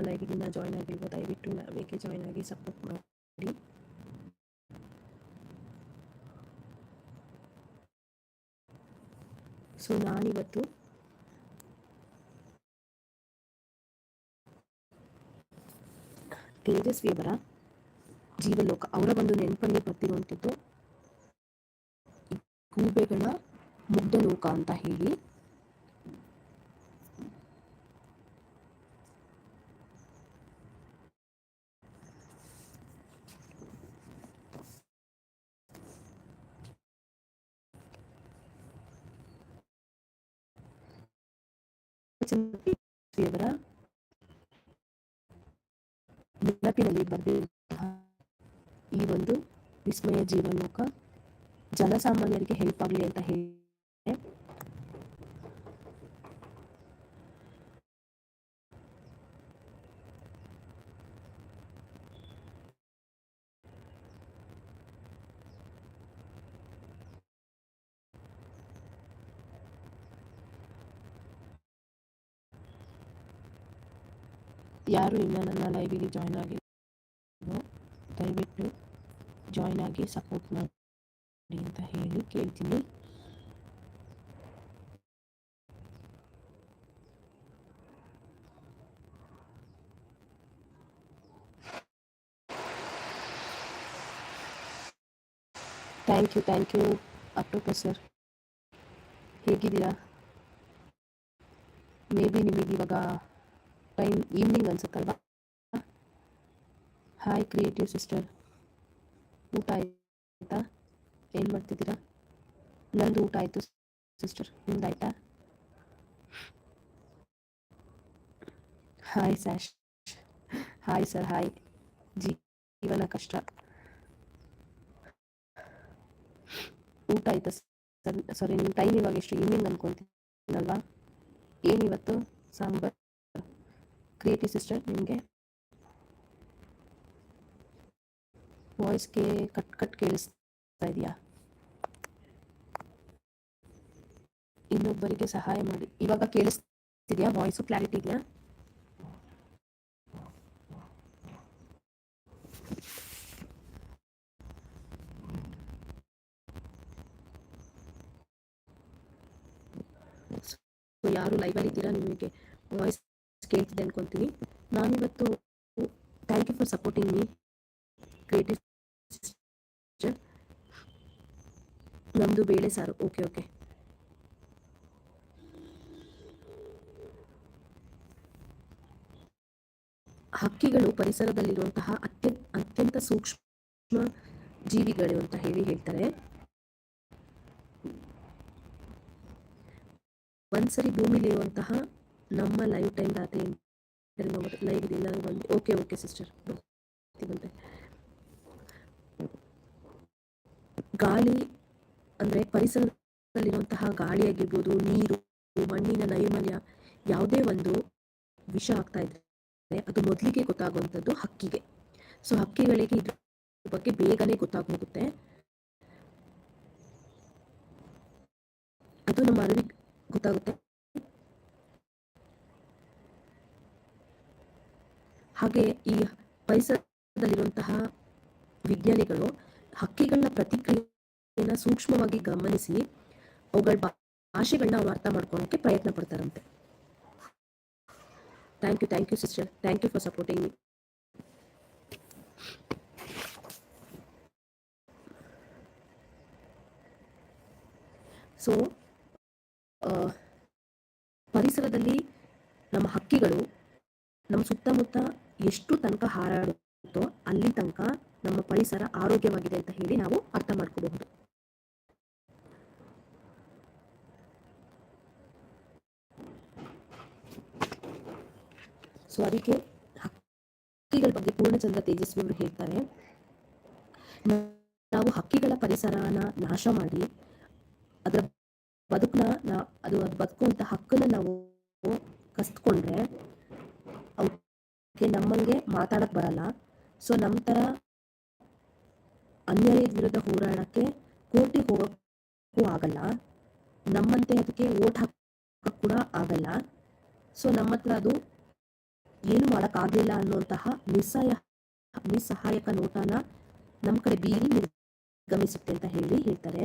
ನನ್ನ ಲೈವ್ಗೆ ಇನ್ನೂ ಜಾಯ್ನ್ ಆಗಿಲ್ವೋ ದಯವಿಟ್ಟು ನಾವೇಕೆ ಜಾಯ್ನ್ ಆಗಿ ಸಪೋರ್ಟ್ ಮಾಡಿ. ಸೊ ನಾನಿವತ್ತು ತೇಜಸ್ವಿಯವರ ಜೀವಲೋಕ, ಅವರ ಒಂದು ನೆನಪಲ್ಲಿ ಬರ್ತಿರುವಂಥದ್ದು ಗೂಬೆಗಳ ಮುಗ್ಧ ಲೋಕ ಅಂತ ಹೇಳಿ ತೇಜಸ್ವಿಯವರ ನೆನಪಿನಲ್ಲಿ ಬರೆದಿರುವಂತಹ ಈ ಒಂದು ವಿಸ್ಮಯ ಜೀವಲೋಕ ಜನಸಾಮಾನ್ಯರಿಗೆ ಹೆಲ್ಪ್ ಆಗಲಿ ಅಂತ ಹೇಳಿ ಯಾರು ಇಲ್ಲ. ನನ್ನ ಲೈವಿಗೆ ಜಾಯ್ನ್ ಆಗಿಲ್ಲ ದಯವಿಟ್ಟು ಜಾಯ್ನ್ ಆಗಿ ಸಪೋರ್ಟ್ ಮಾಡಿ ಅಂತ ಹೇಳಿ ಕೇಳ್ತೀನಿ. Thank you thank you October sir ಹೇಗಿದ್ದೀರಾ? ಮೇ ಬಿ ನಿಮಗಿವಾಗ ಟೈಮ್ ಈವ್ನಿಂಗ್ ಅನ್ಸುತ್ತಲ್ವಾ? ಹಾಯ್ ಕ್ರಿಯೇಟಿವ್ ಸಿಸ್ಟರ್ ಊಟ ಆಯ್ತಾ? ಏನು ಮಾಡ್ತಿದ್ದೀರಾ? ನಂದು ಊಟ ಆಯಿತು sister ನಿಮ್ದಾಯ್ತಾ hi Sash hi sir hi ಜೀವನ ಕಷ್ಟ. ಊಟ ಆಯ್ತಾ ಸರ್ ಸಾರಿ ನಿಮ್ಮ ಟೈಮ್ ಇವಾಗ ಎಷ್ಟು? ಈವ್ನಿಂಗ್ ಅನ್ಕೊಂತೀನಲ್ವಾ ಏನಿವತ್ತು ಸಾಂಬಾರ್? ಕ್ರಿಯೇಟಿವ್ ಸಿಸ್ಟರ್ ನಿಮಗೆ ವಾಯ್ಸ್ಗೆ ಕಟ್ ಕಟ್ ಕೇಳಿಸ್ತಾ ಇದೆಯಾ ಇನ್ನೊಬ್ಬರಿಗೆ ಸಹಾಯ ಮಾಡಿ ಇವಾಗ ಕೇಳಿಸ್ತಿದ್ಯಾ ವಾಯ್ಸು ಕ್ಲಾರಿಟಿ ಇದೆಯಾ ಸೊ ಯಾರು ಲೈವಲ್ಲಿ ಇದ್ದೀರಾ ನಿಮಗೆ ವಾಯ್ಸ್ ಕೇಳ್ತಿದೆ ಅನ್ಕೊಂತೀನಿ. ನಾನಿವತ್ತು thank you for supporting me creative ಬೇಳೆ ಸಾರು. ಓಕೆ ಓಕೆ ಹಕ್ಕಿಗಳು ಪರಿಸರದಲ್ಲಿರುವಂತಹ ಅತ್ಯ, ಅತ್ಯಂತ ಸೂಕ್ಷ್ಮ ಜೀವಿಗಳು ಅಂತ ಹೇಳಿ ಹೇಳ್ತಾರೆ. ಒಂದ್ಸರಿ ಭೂಮಿಲಿರುವಂತಹ ನಮ್ಮ ಲೈವ್ ಟೈಮ್ ರಾತ್ರಿ ಲೈವ್ ಇದೆ ನಾನು ಬಂದು ಓಕೆ ಓಕೆ ಸಿಸ್ಟರ್ ಬಂತೆ ಗಾಳಿ ಅಂದ್ರೆ ಪರಿಸರದಲ್ಲಿರುವಂತಹ ಗಾಳಿ ಆಗಿರ್ಬೋದು, ನೀರು, ಮಣ್ಣಿನ ನೈರ್ಮಲ್ಯ, ಯಾವುದೇ ಒಂದು ವಿಷ ಆಗ್ತಾ ಇದ್ರೆ ಅದು ಮೊದಲಿಗೆ ಗೊತ್ತಾಗುವಂಥದ್ದು ಹಕ್ಕಿಗೆ. ಸೊ ಹಕ್ಕಿಗಳಿಗೆ ಇದ್ರ ಬಗ್ಗೆ ಬೇಗನೆ ಗೊತ್ತಾಗೋಗುತ್ತೆ ಅದು ನಮ್ಮ ಅರಿವಿಗೆ ಗೊತ್ತಾಗುತ್ತೆ. ಹಾಗೆ ಈ ಪರಿಸರದಲ್ಲಿರುವಂತಹ ವಿಜ್ಞಾನಿಗಳು ಹಕ್ಕಿಗಳ ಪ್ರತಿಕ್ರಿಯೆಯನ್ನು ಸೂಕ್ಷ್ಮವಾಗಿ ಗಮನಿಸಿ ಅವುಗಳ ಭಾಷೆಗಳನ್ನ ಅವ್ರು ಅರ್ಥ ಮಾಡ್ಕೊಳಕ್ಕೆ ಪ್ರಯತ್ನ ಪಡ್ತಾರಂತೆ. Thank you thank you sister thank you for supporting so ಪರಿಸರದಲ್ಲಿ ನಮ್ಮ ಹಕ್ಕಿಗಳು ನಮ್ಮ ಸುತ್ತಮುತ್ತ ಎಷ್ಟು ತನಕ ಹಾರಾಡುತ್ತೋ ಅಲ್ಲಿ ತನಕ ನಮ್ಮ ಪರಿಸರ ಆರೋಗ್ಯವಾಗಿದೆ ಅಂತ ಹೇಳಿ ನಾವು ಅರ್ಥ ಮಾಡ್ಕೋಬಹುದು. ಸೊ ಅದಕ್ಕೆ ಹಕ್ಕಿಗಳ ಬಗ್ಗೆ ಪೂರ್ಣಚಂದ್ರ ತೇಜಸ್ವಿ ಅವರು ಹೇಳ್ತಾರೆ. ನಾವು ಹಕ್ಕಿಗಳ ಪರಿಸರನ ನಾಶ ಮಾಡಿ ಅದರ ಬದುಕನ್ನ ಅದು ಬದುಕುವಂತ ಹಕ್ಕನ್ನ ನಾವು ಕಸ್ತ್ಕೊಂಡ್ರೆ ಅವಕ್ಕೆ ನಮ್ಮಂಗೆ ಮಾತಾಡಕ್ ಬರಲ್ಲ. ಸೊ ನಮ್ಮ ತರ ಅನ್ಯಾಯದ ವಿರುದ್ಧ ಹೋರಾಡಕ್ಕೆ ಕೋರ್ಟಿಗೆ ಹೋಗಕ್ಕೂ ಆಗಲ್ಲ. ನಮ್ಮಂತೆ ಅದಕ್ಕೆ ಓಟ್ ಹಾಕ ಕೂಡ ಆಗಲ್ಲ. ಸೊ ನಮ್ಮ ಹತ್ರ ಅದು ಏನು ಮಾಡೋಕ್ಕಾಗಲಿಲ್ಲ ಅನ್ನುವಂತಹ ನಿಸ್ಸಹಾಯ, ನಿಸ್ಸಹಾಯಕ ನೋಟನ ನಮ್ಮ ಕಡೆ ಬೀರಿ ನಿರ್ಗಮಿಸುತ್ತೆ ಅಂತ ಹೇಳಿ ಹೇಳ್ತಾರೆ.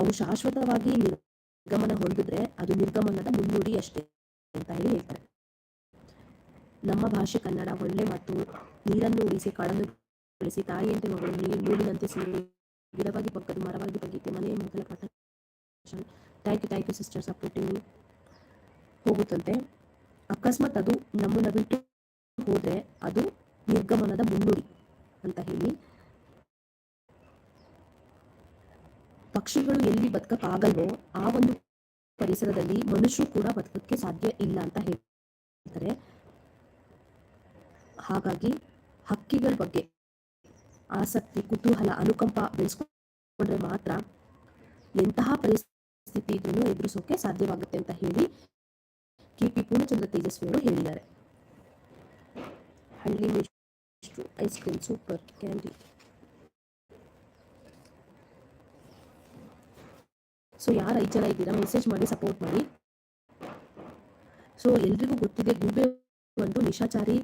ಅವು ಶಾಶ್ವತವಾಗಿ ನಿರ್ಗಮನ ಹೊಂದಿದ್ರೆ ಅದು ನಿರ್ಗಮನದ ಮುನ್ನುಡಿ ಅಷ್ಟೇ ಅಂತ ಹೇಳಿ ಹೇಳ್ತಾರೆ. ನಮ್ಮ ಭಾಷೆ ಕನ್ನಡ ಒಳ್ಳೆ ಮತ್ತು ನೀರನ್ನು ಉಳಿಸಿ, ಕಾಡನ್ನು ಬೆಳೆಸಿ, ತಾಯಿಯಂತೆ ಮಗಳು ನೀರು ನೂಲಿನಂತೆ ಸೇರಿ, ಗಿಡವಾಗಿ ಬಗ್ಗದು ಮರವಾಗಿ ಬಗ್ಗಿತು ಮನೆಯ ಮೊದಲ ಪಾಠ. Thank you thank you sister supporting ಹೋಗುತ್ತಂತೆ. ಅಕಸ್ಮಾತ್ ಅದು ನಮ್ಮನ್ನ ಬಿಟ್ಟು ಹೋದ್ರೆ ಅದು ನಿರ್ಗಮನದ ಮುನ್ನುಡಿ ಅಂತ ಹೇಳಿ ಪಕ್ಷಿಗಳು ಎಲ್ಲಿ ಬದುಕಕ್ಕಾಗಲ್ವೋ ಆ ಒಂದು ಪರಿಸರದಲ್ಲಿ ಮನುಷ್ಯರು ಕೂಡ ಬದುಕಕ್ಕೆ ಸಾಧ್ಯ ಇಲ್ಲ ಅಂತ ಹೇಳ್ತಾರೆ. ಹಾಗಾಗಿ ಹಕ್ಕಿಗಳ ಬಗ್ಗೆ ಆಸಕ್ತಿ, ಕುತೂಹಲ, ಅನುಕಂಪ ಬೆಳೆಸ್ಕೊಂಡ್ರೆ ಮಾತ್ರ ಎಂತಹ ಪರಿಸ್ಥಿತಿ ಇದನ್ನು ಎದುರಿಸೋಕೆ ಸಾಧ್ಯವಾಗುತ್ತೆ ಅಂತ ಹೇಳಿ ಕೆ ಪಿ ಪೂರ್ಣಚಂದ್ರ ತೇಜಸ್ವಿ ಅವರು ಹೇಳಿದ್ದಾರೆ. ಹಳ್ಳಿ ice cream, super candy. So ಯಾರು ಐದು ಜನ ಇದ್ದೀರಾ? ಮೆಸೇಜ್ ಮಾಡಿ ಸಪೋರ್ಟ್ ಮಾಡಿ. ಸೊ ಎಲ್ರಿಗೂ ಗೊತ್ತಿದೆ ಗುಬ್ಬೆ ಒಂದು ನಿಶಾಚಾರಿ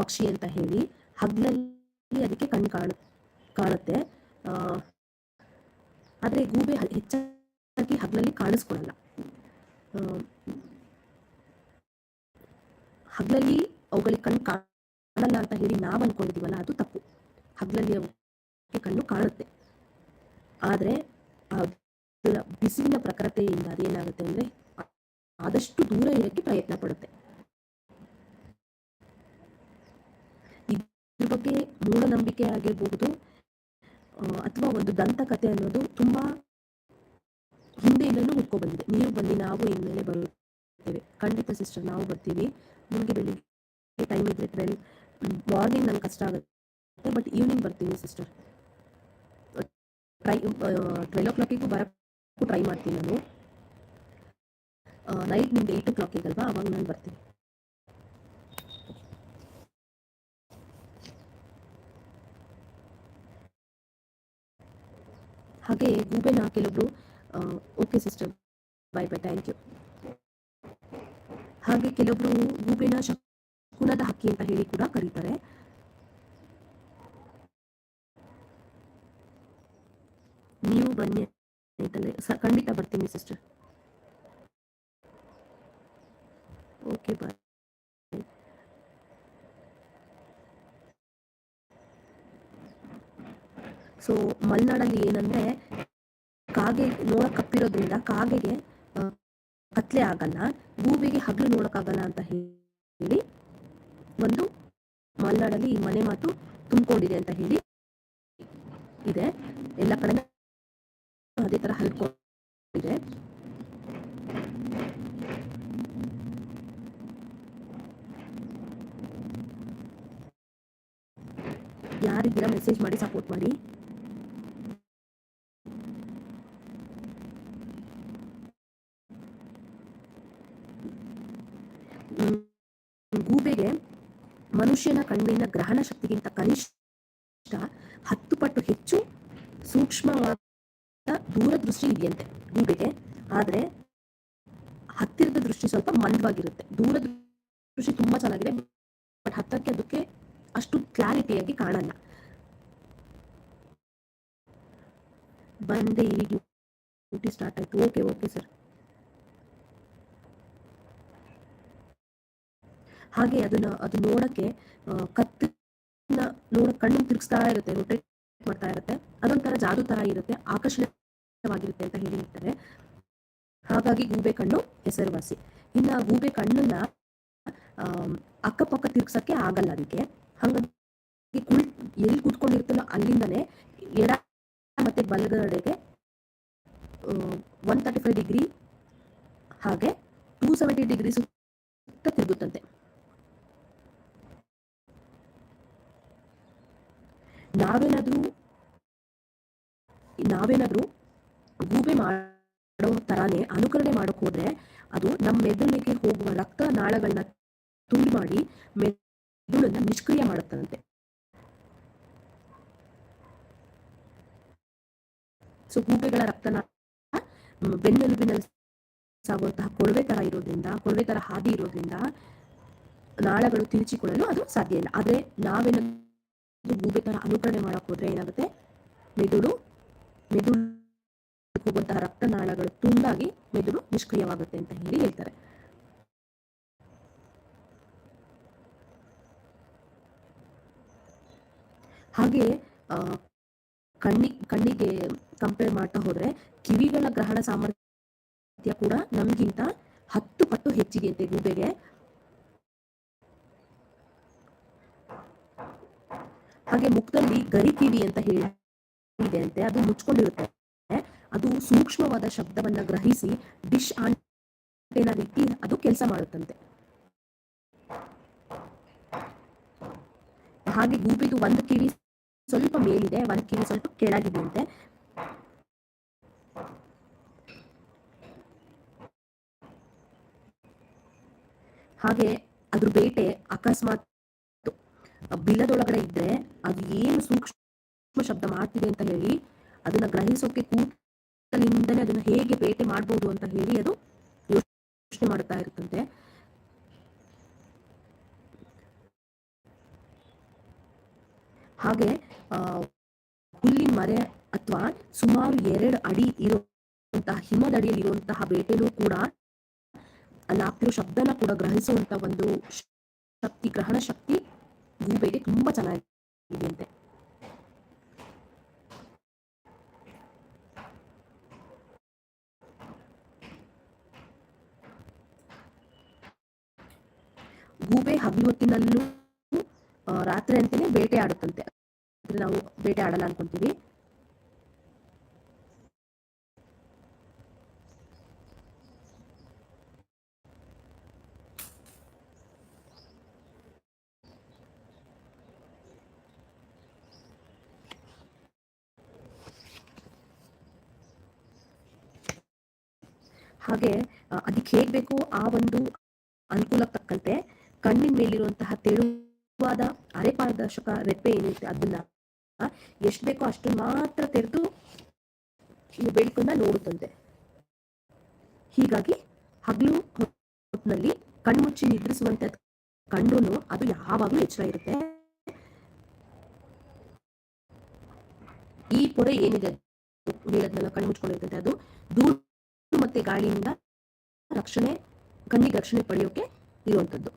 ಪಕ್ಷಿ ಅಂತ ಹೇಳಿ. ಹಗ್ಲಲ್ಲಿ ಅದಕ್ಕೆ ಕಣ್ಣು ಕಾಣ, ಕಾಣುತ್ತೆ. ಆದ್ರೆ ಗೂಬೆ ಹೆಚ್ಚಾಗಿ ಹಗ್ಲಲ್ಲಿ ಕಾಣಿಸ್ಕೊಳ್ಳಲ್ಲ ಹಗ್ಲಲ್ಲಿ ಅವುಗಳಿಗೆ ಕಣ್ಣು ಕಾಣಲ್ಲ ಅಂತ ಹೇಳಿ ನಾವು ಅನ್ಕೊಂಡಿದೀವಲ್ಲ, ಅದು ತಪ್ಪು. ಹಗ್ಲಲ್ಲಿ ಅವಕ್ಕೆ ಕಣ್ಣು ಕಾಣುತ್ತೆ. ಆದ್ರೆ ಬಿಸಿಲಿನ ಪ್ರಖರತೆಯಿಂದ ಅದೇನಾಗುತ್ತೆ ಅಂದ್ರೆ ಆದಷ್ಟು ದೂರ ಇರಕ್ಕೆ ಪ್ರಯತ್ನ ಪಡುತ್ತೆ. ಇದ್ರ ಬಗ್ಗೆ ಮೂಢನಂಬಿಕೆ ಆಗಿರಬಹುದು ಅಥವಾ ಒಂದು ದಂತಕಥೆ ಅನ್ನೋದು ತುಂಬಾ ಹಿಂದೆಯಿಂದಲೂ ಹುಡ್ಕೊ ಬಂದಿದೆ ನೀವು ಬನ್ನಿ, ನಾವು ಇನ್ಮೇಲೆ ಬರುತ್ತೇವೆ. ಖಂಡಿತ ಸಿಸ್ಟರ್, ನಾವು ಬರ್ತೀವಿ. ನಿಮಗೆ ಬೆಳಿಗ್ಗೆ ಟೈಮ್ ಇದ್ರೆ ಟ್ವೆಲ್ ಮಾರ್ನಿಂಗ್ ನನ್ಗೆ ಕಷ್ಟ ಆಗುತ್ತೆ ಬಟ್ ಈವ್ನಿಂಗ್ ಬರ್ತೀನಿ ಸಿಸ್ಟರ್. ಟ್ರೈ ಟ್ವೆಲ್ ಓ ಕ್ಲಾಕಿಗೂ ಟ್ರೈ ಮಾಡ್ತೀನಿ ನಾನು. ನೈಟ್ ನಿಮ್ಗೆ ಏಯ್ಟ್ ಓ ಕ್ಲಾಕಿಗೆ ಅಲ್ವಾ ಅವಾಗ ನಾನು ಬರ್ತೀನಿ. ಹಾಗೆ ಗೂಬೆನ ಕೆಲವರು okay sister bye bye thank you ಹಾಗೆ ಕೆಲವೊಬ್ರು ಗೂಬೆನ ಶಕುನದ ಹಕ್ಕಿ ಅಂತ ಹೇಳಿ ಕೂಡ ಕರೀತಾರೆ. ನೀವು ಬನ್ನಿ. ಆಯ್ತಲ್ಲ ಖಂಡಿತ ಬರ್ತೀನಿ ಸಿಸ್ಟರ್ ಓಕೆ ಬಾಯ್ ಸೊ ಮಲೆನಾಡಲ್ಲಿ ಏನಂದ್ರೆ, ಕಾಗೆ ನೋಡಕ್ ಕಪ್ಪಿರೋದ್ರಿಂದ ಕಾಗೆಗೆ ಕತ್ಲೆ ಆಗಲ್ಲ. ಭೂಮಿಗೆ ಹಗಲು ನೋಡಕ್ಕಾಗಲ್ಲ ಅಂತ ಹೇಳಿ ಒಂದು ಮಲೆನಾಡಲ್ಲಿ ಈ ಮನೆ ಮಾತು ತುಂಬಿಕೊಂಡಿದೆ ಅಂತ ಹೇಳಿ ಇದೆ. ಎಲ್ಲ ಕಡೆ ಅದೇ ತರ ಹರಡ್ಕೊಂಡಿದೆ ಯಾರಿದ್ದೀರಾ ಮೆಸೇಜ್ ಮಾಡಿ ಸಪೋರ್ಟ್ ಮಾಡಿ. ಗೂಬೆಗೆ ಮನುಷ್ಯನ ಕಣ್ಣಿನ ಗ್ರಹಣ ಶಕ್ತಿಗಿಂತ ಕನಿಷ್ಠ ಹತ್ತು ಪಟ್ಟು ಹೆಚ್ಚು ಸೂಕ್ಷ್ಮವಾದ ದೂರದೃಷ್ಟಿ ಇದೆಯಂತೆ, ಗೂಬೆಗೆ. ಆದ್ರೆ ಹತ್ತಿರದ ದೃಷ್ಟಿ ಸ್ವಲ್ಪ ಮಂದವಾಗಿರುತ್ತೆ ದೂರ ದೃಷ್ಟಿ ತುಂಬಾ ಚೆನ್ನಾಗಿದೆ, ಬಟ್ ಹತ್ತಕ್ಕೆ ಅದಕ್ಕೆ ಅಷ್ಟು ಕ್ಲಾರಿಟಿಯಾಗಿ ಕಾಣಲ್ಲ. ಬಂದೆ ಈಗ ಡ್ಯೂಟಿ ಸ್ಟಾರ್ಟ್ ಆಯ್ತು. Okay okay sir. ಹಾಗೆ ಅದನ್ನ, ಅದು ನೋಡಕ್ಕೆ ಕತ್ತಿನ ನೋಡ ಕಣ್ಣು ತಿರುಗಿಸ್ತಾ ಇರುತ್ತೆ ರೊಟೇಟ್ ಮಾಡ್ತಾ ಇರುತ್ತೆ. ಅದೊಂಥರ ಜಾದು ತರ ಇರುತ್ತೆ, ಆಕರ್ಷಣೀಯವಾಗಿರುತ್ತೆ ಅಂತ ಹೇಳಿ ಹೇಳ್ತಾರೆ ಹಾಗಾಗಿ ಗೂಬೆ ಕಣ್ಣು ಹೆಸರುವಾಸಿ. ಇನ್ನ ಗೂಬೆ ಕಣ್ಣನ್ನ ಅಕ್ಕಪಕ್ಕ ತಿರ್ಗ್ಸಕ್ಕೆ ಆಗಲ್ಲ ಅದಕ್ಕೆ. ಹಂಗಾಗಿ ಕುಳ್, ಎಲ್ಲಿ ಕೂತ್ಕೊಂಡಿರ್ತಲ್ಲ ಅಲ್ಲಿಂದನೇ ಎಡ ಮತ್ತೆ ಬಲಗಡೆಗೆ ಒನ್ ತರ್ಟಿ ಫೈವ್ ಡಿಗ್ರಿ ಹಾಗೆ ಟೂ ಸೆವೆಂಟಿ ಡಿಗ್ರಿ ಸುತ್ತ ತಿರುಗುತ್ತಂತೆ. ನಾವೇನಾದ್ರೂ ನಾವೇನಾದ್ರೂ ಗೂಬೆ ಮಾಡೋ ತರಾನೇ ಅನುಕರಣೆ ಮಾಡಕ್ ಹೋದ್ರೆ ಅದು ನಮ್ಮ ಮೆದುಳಿಗೆ ಹೋಗುವ ರಕ್ತ ನಾಳಗಳನ್ನ ತುಂಡು ಮಾಡಿ ಮೆದುಳನ್ನ ನಿಷ್ಕ್ರಿಯ ಮಾಡುತ್ತಂತೆ. ಸೊ ಗೂಬೆಗಳ ರಕ್ತನ ಬೆನ್ನೆಲುಬಿನಲ್ಲಿ ಸಾಗುವಂತಹ ಕೊಳವೆ ತರ ಇರೋದ್ರಿಂದ, ಕೊಳವೆ ತರ ಹಾದಿ ಇರೋದ್ರಿಂದ ನಾಳಗಳು ತಿರುಚಿಕೊಳ್ಳಲು ಅದು ಸಾಧ್ಯ ಇಲ್ಲ. ಆದ್ರೆ ನಾವೇನಾದ್ರೂ ಗೂಬೆ ತರ ಅನುಕರಣೆ ಮಾಡಕ್ ಹೋದ್ರೆ ಏನಾಗುತ್ತೆ? ಮೆದುಳು ಮೆದುಳು ಹೋಗುವಂತಹ ರಕ್ತನಾಳಗಳು ತುಂಡಾಗಿ ಮೆದುಳು ನಿಷ್ಕ್ರಿಯವಾಗುತ್ತೆ ಅಂತ ಹೇಳಿ ಹೇಳ್ತಾರೆ. ಹಾಗೆ ಆ, ಕಣ್ಣಿ ಕಣ್ಣಿಗೆ ಕಂಪೇರ್ ಮಾಡ್ತಾ ಹೋದ್ರೆ ಕಿವಿಗಳ ಗ್ರಹಣ ಸಾಮರ್ಥ್ಯ ಕೂಡ ನಮ್ಗಿಂತ ಹತ್ತು ಪಟ್ಟು ಹೆಚ್ಚಿಗೆ ಅಂತೆ ಗೂಬೆಗೆ ಹಾಗೆ ಮುಖದಲ್ಲಿ ಗರಿ ಕಿವಿ ಅಂತ ಹೇಳಿದೆ ಅಂತೆ, ಅದು ಮುಚ್ಕೊಂಡಿರುತ್ತೆ. ಅದು ಸೂಕ್ಷ್ಮವಾದ ಶಬ್ದವನ್ನ ಗ್ರಹಿಸಿ ಡಿಶ್ ಆಂಟೆನ ರೀತಿ ಅದು ಕೆಲಸ ಮಾಡುತ್ತಂತೆ. ಹಾಗೆ ಗೂಬಿದು ಒಂದು ಕಿವಿ ಸ್ವಲ್ಪ ಮೇಲಿದೆ, ಒಂದು ಕಿವಿ ಸ್ವಲ್ಪ ಕೆಳಗಿದೆ ಅಂತೆ. ಹಾಗೆ ಅದ್ರ ಬೇಟೆ ಅಕಸ್ಮಾತ್ ಬಿಲದೊಳಗಡೆ ಇದ್ರೆ ಅದು ಏನು ಸೂಕ್ಷ್ಮ ಶಬ್ದ ಮಾಡ್ತಿದೆ ಅಂತ ಹೇಳಿ ಅದನ್ನ ಗ್ರಹಿಸೋಕೆ ಕೂತಲಿಂದನೇ ಅದನ್ನ ಹೇಗೆ ಬೇಟೆ ಮಾಡ್ಬೋದು ಅಂತ ಹೇಳಿ ಅದು ಯೋಚನೆ ಮಾಡ್ತಾ ಇರುತ್ತಂತೆ. ಹಾಗೆ ಆ, ಹುಲ್ಲಿನ ಮರೆ ಅಥವಾ ಸುಮಾರು ಎರಡು ಅಡಿ ಇರುವಂತಹ ಹಿಮದಡಿಯಲ್ಲಿ ಇರುವಂತಹ ಬೇಟೆನೂ ಕೂಡ ಅಲ್ಲಿ ಆಗ್ತಿರೋ ಶಬ್ದನ ಕೂಡ ಗ್ರಹಿಸುವಂತ ಒಂದು ಶಕ್ತಿ ಗ್ರಹಣ ಶಕ್ತಿ ಗೂಬೆಗೆ ತುಂಬಾ ಚೆನ್ನಾಗಿದೆಯಂತೆ. ಗೂಬೆ ಹಗಲು ಹೊತ್ತಿನಲ್ಲೂ ರಾತ್ರಿ ಅಂತಾನೆ ಬೇಟೆ ಆಡುತ್ತಂತೆ. ನಾವು ಬೇಟೆ ಆಡಲ್ಲ ಅನ್ಕೊಂತೀವಿ. ಹಾಗೆ ಅದಕ್ಕೆ ಹೇಗ್ ಬೇಕು ಆ ಒಂದು ಅನುಕೂಲಕ್ಕೆ ತಕ್ಕಂತೆ ಕಣ್ಣಿನ ಮೇಲಿರುವಂತಹ ತೆಳುವಾದ ಅರೆಪಾರದರ್ಶಕ ರೆಪ್ಪೆ ಏನಿರುತ್ತೆ ಅದನ್ನ ಎಷ್ಟು ಬೇಕೋ ಅಷ್ಟು ಮಾತ್ರ ತೆರೆದು ಬೆಳಕನ್ನ ನೋಡುತ್ತಂತೆ. ಹೀಗಾಗಿ ಹಗಲು ಹೊತ್ತಿನಲ್ಲಿ ಕಣ್ಮುಚ್ಚಿ ನಿದ್ರಿಸುವಂತ ಕಂಡು ಅದು ಯಾವಾಗಲೂ ಎಚ್ಚರ ಇರುತ್ತೆ. ಈ ಪೊರೆ ಏನಿದೆ ಹೇಳದ್ನೆಲ್ಲ, ಕಣ್ಣು ಅದು ಮತ್ತೆ ಗಾಳಿಯಿಂದ ರಕ್ಷಣೆ ಕಣ್ಣಿಗೆ ರಕ್ಷಣೆ ಪಡೆಯೋಕೆ ಇರುವಂತದ್ದು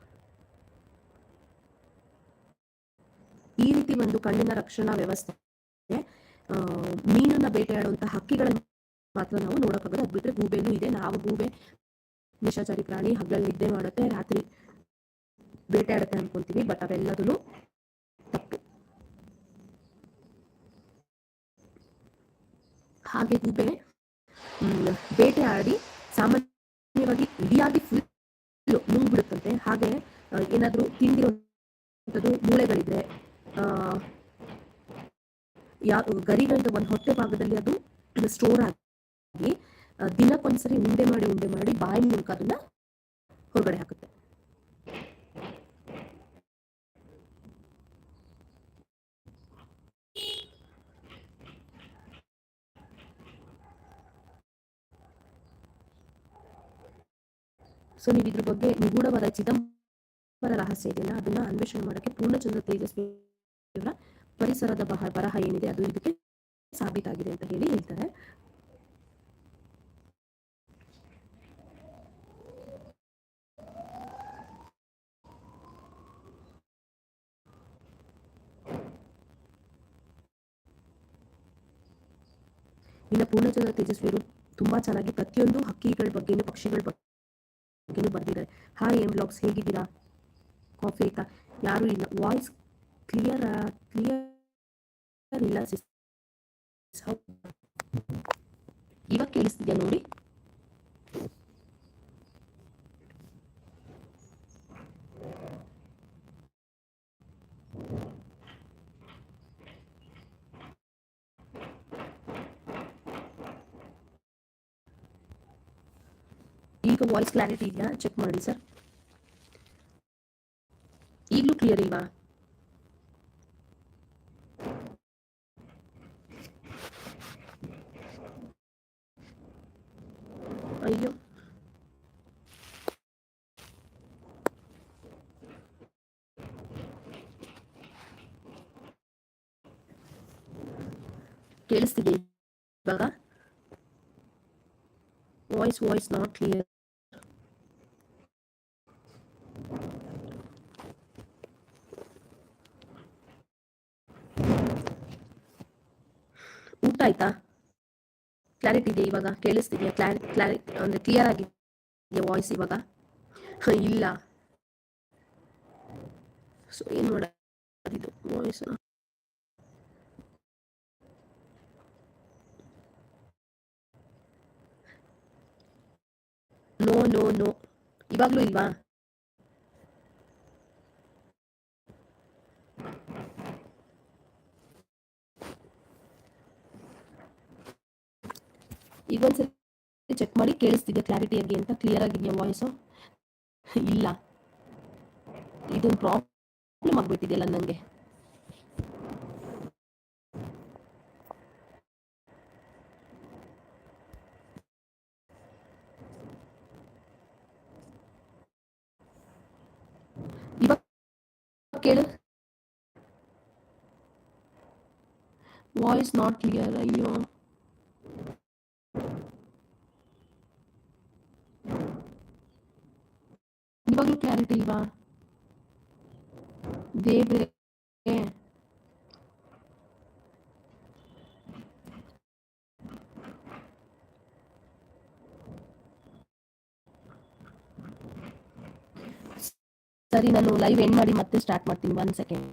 ಈ ರೀತಿ ಒಂದು ಕಣ್ಣಿನ ರಕ್ಷಣಾ ವ್ಯವಸ್ಥೆ ಮೀನನ್ನ ಬೇಟೆಯಾಡುವಂತಹ ಹಕ್ಕಿಗಳನ್ನು ಮಾತ್ರ ನಾವು ನೋಡಕ್ಕಾಗಲ್ಲ. ಅದ್ ಬಿಟ್ರೆ ಗೂಬೆನೂ ಇದೆ. ನಾವು ಗೂಬೆ ನಿಶಾಚಾರಿ ಪ್ರಾಣಿ ಹಗಲಲ್ಲಿ ನಿದ್ದೆ ಮಾಡುತ್ತೆ, ರಾತ್ರಿ ಬೇಟೆಯಾಡುತ್ತೆ ಅನ್ಕೊಂತೀವಿ, ಬಟ್ ಅವೆಲ್ಲದೂ ತಪ್ಪು. ಹಾಗೆ ಗೂಬೆ ಬೇಟೆಯಾಡಿ ಸಾಮಾನ್ಯವಾಗಿ ಇಡಿಯಾಗಿ ಫುಲ್ ನುಂಗ್ಬಿಡುತ್ತಂತೆ. ಹಾಗೆ ಏನಾದರೂ ತಿಂದಿರುವಂಥದ್ದು ಮೂಳೆಗಳಿದ್ರೆ ಆ, ಯಾ ಗರಿಗಳಿಂದ ಒಂದು ಹೊಟ್ಟೆ ಭಾಗದಲ್ಲಿ ಅದು ಸ್ಟೋರ್ ಆಗಿ ದಿನಕ್ಕೊಂದ್ಸರಿ ಉಂಡೆ ಮಾಡಿ ಉಂಡೆ ಮಾಡಿ ಬಾಯಿ ಮೂಲಕ ಅದನ್ನ ಹೊರಗಡೆ ಹಾಕುತ್ತೆ. ಸೊ ನೀವು ಇದ್ರ ಬಗ್ಗೆ ನಿಗೂಢವಾದ ಚಿದಂಬರ ರಹಸ್ಯ ಇದೆಯಲ್ಲ, ಅದನ್ನ ಅನ್ವೇಷಣೆ ಮಾಡಕ್ಕೆ ಪೂರ್ಣಚಂದ್ರ ತೇಜಸ್ವಿ ಅವರ ಪರಿಸರದ ಬಹ, ಬರಹ ಏನಿದೆ, ಅದು ಇದಕ್ಕೆ ಸಾಬೀತಾಗಿದೆ ಅಂತ ಹೇಳಿ ಹೇಳ್ತಾರೆ. ಇನ್ನು ಪೂರ್ಣಚಂದ್ರ ತೇಜಸ್ವಿಯರು ತುಂಬಾ ಚೆನ್ನಾಗಿ ಪ್ರತಿಯೊಂದು ಹಕ್ಕಿಗಳ ಬಗ್ಗೆನೂ, ಪಕ್ಷಿಗಳ ಬಗ್ಗೆನೂ ಬರೆದಿದ್ದಾರೆ. ಹಾಯ್ ಎಂ ಬ್ಲಾಗ್ಸ್ ಹೇಗಿದ್ದೀರಾ? ಕಾಫಿ ಆಯ್ತಾ? ಯಾರು ಇಲ್ಲ. ವಾಯ್ಸ್ ಕ್ಲಿಯರ್ ಕ್ಲಿಯರ್ ಇಲ್ಲ ಸಿಸ್ ಇವಾಗ ಕೇಳಿಸ್ತಿದ್ಯಾ ನೋಡಿ? ಈಗ ವಾಯ್ಸ್ ಕ್ಲಾರಿಟಿ ಇದೆಯಾ ಚೆಕ್ ಮಾಡಿ ಸರ್ ಈಗಲೂ ಕ್ಲಿಯರ್ ಇಲ್ವಾ ಅಯ್ಯೋ ಕೇಳಿಸ್ತಿದೆ ಇವಾಗ ವಾಯ್ಸ್ ವಾಯ್ಸ್ ನಾಟ್ ಕ್ಲಿಯರ್ ಊಟ ಆಯ್ತಾ ಕ್ಲಾರಿಟಿ ಇದೆ ಇವಾಗ ಕೇಳಿಸ್ತಿದೆಯಾ? ಕ್ಲಾರಿ ಕ್ಲಾರಿ ಅಂದರೆ ಕ್ಲಿಯರ್ ಆಗಿದೆಯಾ ವಾಯ್ಸ್ ಇವಾಗ? ಇಲ್ಲ. ಸೊ ಏನು ಮಾಡೋದಿದು ವಾಯ್ಸ್ ನೋ ನೋ ನೋ ಇವಾಗಲೂ ಇಲ್ವಾ? ಈಗ ಒಂದ್ಸರಿ ಚೆಕ್ ಮಾಡಿ ಕೇಳಿಸ್ತಿದೆ ಕ್ಲಾರಿಟಿಯಾಗಿ ಅಂತ ಕ್ಲಿಯರ್ ಆಗಿದೆಯಾ ವಾಯ್ಸು ಇಲ್ಲ. ಇದೊಂದು ಪ್ರಾಬ್ಲಮ್ ಆಗ್ಬಿಟ್ಟಿದೆಯಲ್ಲ ನನಗೆ ಕೇಳು. ವಾಯ್ಸ್ ನಾಟ್ ಕ್ಲಿಯರ್ ಅಯ್ಯೋ. ಇವಾಗಲೂ ದೇವ್ರಿಗೆ ಸರಿ ನಾನು ಲೈವ್ ಎಂಡ್ ಮಾಡಿ ಮತ್ತೆ ಸ್ಟಾರ್ಟ್ ಮಾಡ್ತೀನಿ ಒನ್ ಸೆಕೆಂಡ್